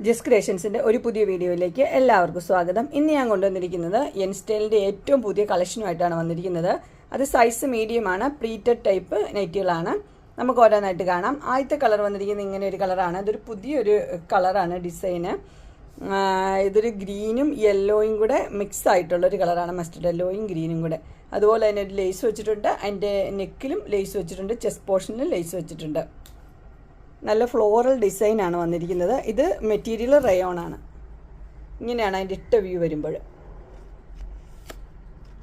ജസ് ക്രിയേഷൻസിന്റെ ഒരു പുതിയ വീഡിയോയിലേക്ക് എല്ലാവർക്കും സ്വാഗതം. ഇന്ന് ഞാൻ കൊണ്ടുവന്നിരിക്കുന്നത് എൻസ്റ്റൈലിന്റെ ഏറ്റവും പുതിയ കളക്ഷനുമായിട്ടാണ് വന്നിരിക്കുന്നത്. അത് സൈസ് മീഡിയമാണ് പ്രീറ്റഡ് ടൈപ്പ് നെറ്റുകളാണ്. നമുക്ക് ഓരോന്നായിട്ട് കാണാം. ആദ്യത്തെ കളർ വന്നിരിക്കുന്നത് ഇങ്ങനെ ഒരു കളറാണ് ഇതൊരു പുതിയൊരു കളറാണ് ഡിസൈന് ഇതൊരു ഗ്രീനും യെല്ലോയും കൂടെ മിക്സ് ആയിട്ടുള്ള ഒരു കളറാണ് മസ്റ്റർഡ് യെല്ലോയും ഗ്രീനും കൂടെ. അതുപോലെ തന്നെ ഒരു ലേസ് വെച്ചിട്ടുണ്ട്. അതിന്റെ നെക്കിലും ലേസ് വെച്ചിട്ടുണ്ട്. ചെസ്റ്റ് പോർഷനിലും ലേസ് വെച്ചിട്ടുണ്ട്. നല്ല ഫ്ലോറൽ ഡിസൈനാണ് വന്നിരിക്കുന്നത്. ഇത് മെറ്റീരിയൽ റയോൺ ആണ്. ഇങ്ങനെയാണ് അതിന്റെ ഇട്ട വ്യൂ വരുമ്പോൾ.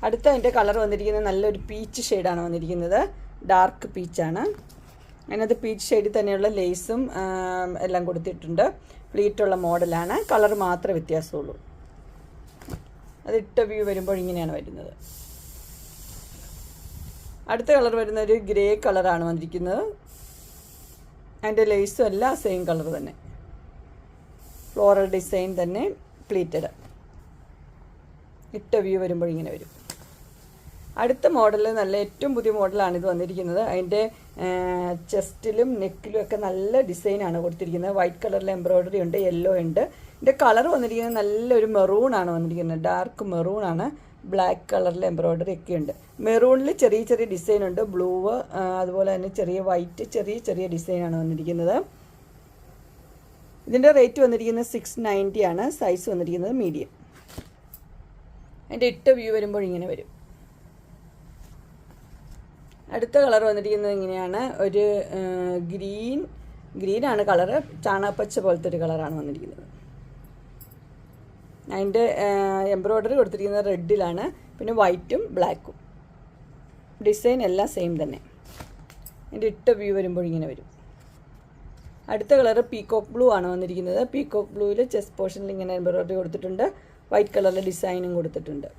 അടുത്ത അതിന്റെ കളർ വന്നിരിക്കുന്നത് നല്ലൊരു പീച്ച് ഷെയ്ഡാണ് വന്നിരിക്കുന്നത്. ഡാർക്ക് പീച്ചാണ് അതിനകത്ത് പീച്ച് ഷെയ്ഡിൽ തന്നെയുള്ള ലേസും എല്ലാം കൊടുത്തിട്ടുണ്ട്. പ്ലീറ്റുള്ള മോഡലാണ് കളർ മാത്രമേ വ്യത്യാസമുള്ളൂ. അത് ഇട്ട വ്യൂ വരുമ്പോൾ ഇങ്ങനെയാണ് വരുന്നത്. അടുത്ത കളർ വരുന്ന ഒരു ഗ്രേ കളറാണ് വന്നിരിക്കുന്നത്. അതിന്റെ ലേസും എല്ലാം സെയിം കളർ തന്നെ. ഫ്ലോറൽ ഡിസൈൻ തന്നെ പ്ലീറ്റഡ് ഇട്ട വ്യൂ വരുമ്പോൾ ഇങ്ങനെ വരും. അടുത്ത മോഡൽ നല്ല ഏറ്റവും പുതിയ മോഡലാണ് ഇത് വന്നിരിക്കുന്നത്. അതിന്റെ ചെസ്റ്റിലും നെക്കിലും ഒക്കെ നല്ല ഡിസൈനാണ് കൊടുത്തിരിക്കുന്നത്. വൈറ്റ് കളറിൽ എംബ്രോയ്ഡറി ഉണ്ട് യെല്ലോ ഉണ്ട്. ഇതിന്റെ കളർ വന്നിരിക്കുന്നത് നല്ലൊരു മെറൂൺ ആണ് വന്നിരിക്കുന്നത്. ഡാർക്ക് മെറൂൺ ആണ്. ബ്ലാക്ക് കളറിൽ എംബ്രോയ്ഡറി ഒക്കെ ഉണ്ട്. മെറൂണിൽ ചെറിയ ചെറിയ ഡിസൈൻ ഉണ്ട്. ബ്ലൂ അതുപോലെ തന്നെ ചെറിയ വൈറ്റ് ചെറിയ ചെറിയ ഡിസൈനാണ് വന്നിരിക്കുന്നത്. ഇതിന്റെ റേറ്റ് വന്നിരിക്കുന്നത് സിക്സ് നയന്റി ആണ്. സൈസ് വന്നിരിക്കുന്നത് മീഡിയം അതിന്റെ ഇട്ട വ്യൂ വരുമ്പോൾ ഇങ്ങനെ വരും. അടുത്ത കളർ വന്നിരിക്കുന്നത് ഇങ്ങനെയാണ്. ഒരു ഗ്രീൻ ഗ്രീനാണ് കളറ് ചാണകപ്പച്ച പോലത്തെ ഒരു കളറാണ് വന്നിരിക്കുന്നത്. അതിന്റെ എംബ്രോയ്ഡറി കൊടുത്തിരിക്കുന്നത് റെഡിലാണ്. പിന്നെ വൈറ്റും ബ്ലാക്കും ഡിസൈൻ എല്ലാം സെയിം തന്നെ. അതിന്റെ ഇട്ട വ്യൂ വരുമ്പോൾ ഇങ്ങനെ വരും. അടുത്ത കളറ് പീകോക്ക് ബ്ലൂ ആണ് വന്നിരിക്കുന്നത്. പീകോക്ക് ബ്ലൂവിൽ ചെസ്റ്റ് പോർഷനിൽ ഇങ്ങനെ എംബ്രോയ്ഡറി കൊടുത്തിട്ടുണ്ട്. വൈറ്റ് കളറിൽ ഡിസൈനും കൊടുത്തിട്ടുണ്ട്.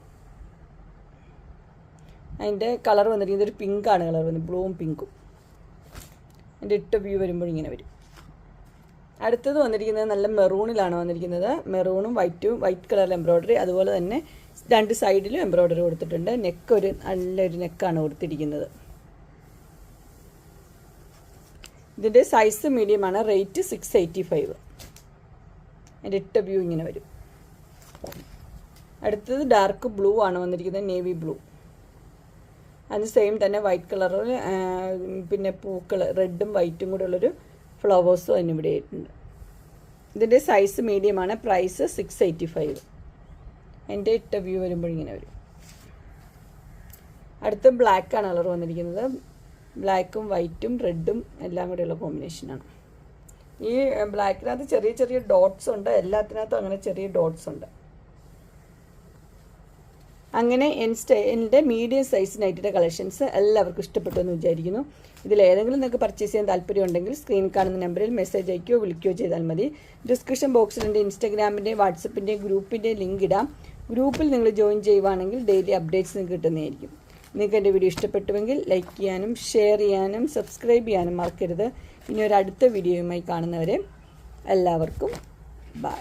അതിന്റെ കളർ വന്നിരിക്കുന്നത് ഒരു പിങ്കാണ് കളർ വന്നത് ബ്ലൂവും പിങ്കും അതിന്റെ ഇട്ട വ്യൂ വരുമ്പോൾ ഇങ്ങനെ വരും. അടുത്തത് വന്നിരിക്കുന്നത് നല്ല മെറൂണിലാണ് വന്നിരിക്കുന്നത്. മെറൂണും വൈറ്റും വൈറ്റ് കളർ എംബ്രോയ്ഡറി അതുപോലെ തന്നെ രണ്ട് സൈഡിലും എംബ്രോയ്ഡറി കൊടുത്തിട്ടുണ്ട്. നെക്ക് ഒരു നല്ലൊരു നെക്കാണ് കൊടുത്തിരിക്കുന്നത്. ഇതിന്റെ സൈസ് മീഡിയമാണ് റേറ്റ് സിക്സ് എയ്റ്റി ഫൈവ് അതിന്റെ ഇട്ട വ്യൂ ഇങ്ങനെ വരും. അടുത്തത് ഡാർക്ക് ബ്ലൂ ആണ് വന്നിരിക്കുന്നത്. നേവി ബ്ലൂ അതിന് സെയിം തന്നെ വൈറ്റ് കളറിൽ പിന്നെ പൂക്കൾ റെഡും വൈറ്റും കൂടെ ഉള്ളൊരു ഫ്ലവേഴ്സും അതിന് ഇവിടെ ആയിട്ടുണ്ട്. ഇതിന്റെ സൈസ് മീഡിയമാണ് പ്രൈസ് സിക്സ് എയ്റ്റി ഫൈവ് എന്റെ ഇട്ട വ്യൂ വരുമ്പോൾ ഇങ്ങനെ വരും. അടുത്ത് ബ്ലാക്കാണ് കളർ വന്നിരിക്കുന്നത്. ബ്ലാക്കും വൈറ്റും റെഡും എല്ലാം കൂടെയുള്ള കോമ്പിനേഷനാണ് ഈ ബ്ലാക്കിനകത്ത് ചെറിയ ചെറിയ ഡോട്ട്സ് ഉണ്ട്. എല്ലാത്തിനകത്തും അങ്ങനെ ചെറിയ ഡോട്ട്സ് ഉണ്ട്. അങ്ങനെ എൻ സ്റ്റൈലിന്റെ മീഡിയം സൈസ് നൈറ്റിയുടെ കളക്ഷൻസ് എല്ലാവർക്കും ഇഷ്ടപ്പെട്ടു എന്ന് വിചാരിക്കുന്നു. ഇതിൽ ഏതെങ്കിലും നിങ്ങൾക്ക് പർച്ചേസ് ചെയ്യാൻ താല്പര്യമുണ്ടെങ്കിൽ സ്ക്രീൻ കാണുന്ന നമ്പറിൽ മെസ്സേജ് അയക്കുകയോ വിളിക്കുകയോ ചെയ്താൽ മതി. ഡിസ്ക്രിപ്ഷൻ ബോക്സിൽ എന്റെ ഇൻസ്റ്റാഗ്രാമിന്റെയും വാട്സപ്പിന്റെയും ഗ്രൂപ്പിന്റെയും ലിങ്ക് ഇടാം. ഗ്രൂപ്പിൽ നിങ്ങൾ ജോയിൻ ചെയ്യുവാണെങ്കിൽ ഡെയിലി അപ്ഡേറ്റ്സ് നിങ്ങൾക്ക് കിട്ടുന്നതായിരിക്കും. നിങ്ങൾക്ക് എന്റെ വീഡിയോ ഇഷ്ടപ്പെട്ടുവെങ്കിൽ ലൈക്ക് ചെയ്യാനും ഷെയർ ചെയ്യാനും സബ്സ്ക്രൈബ് ചെയ്യാനും മറക്കരുത്. ഇനി ഒരു അടുത്ത വീഡിയോയുമായി കാണുന്നവരെ എല്ലാവർക്കും ബൈ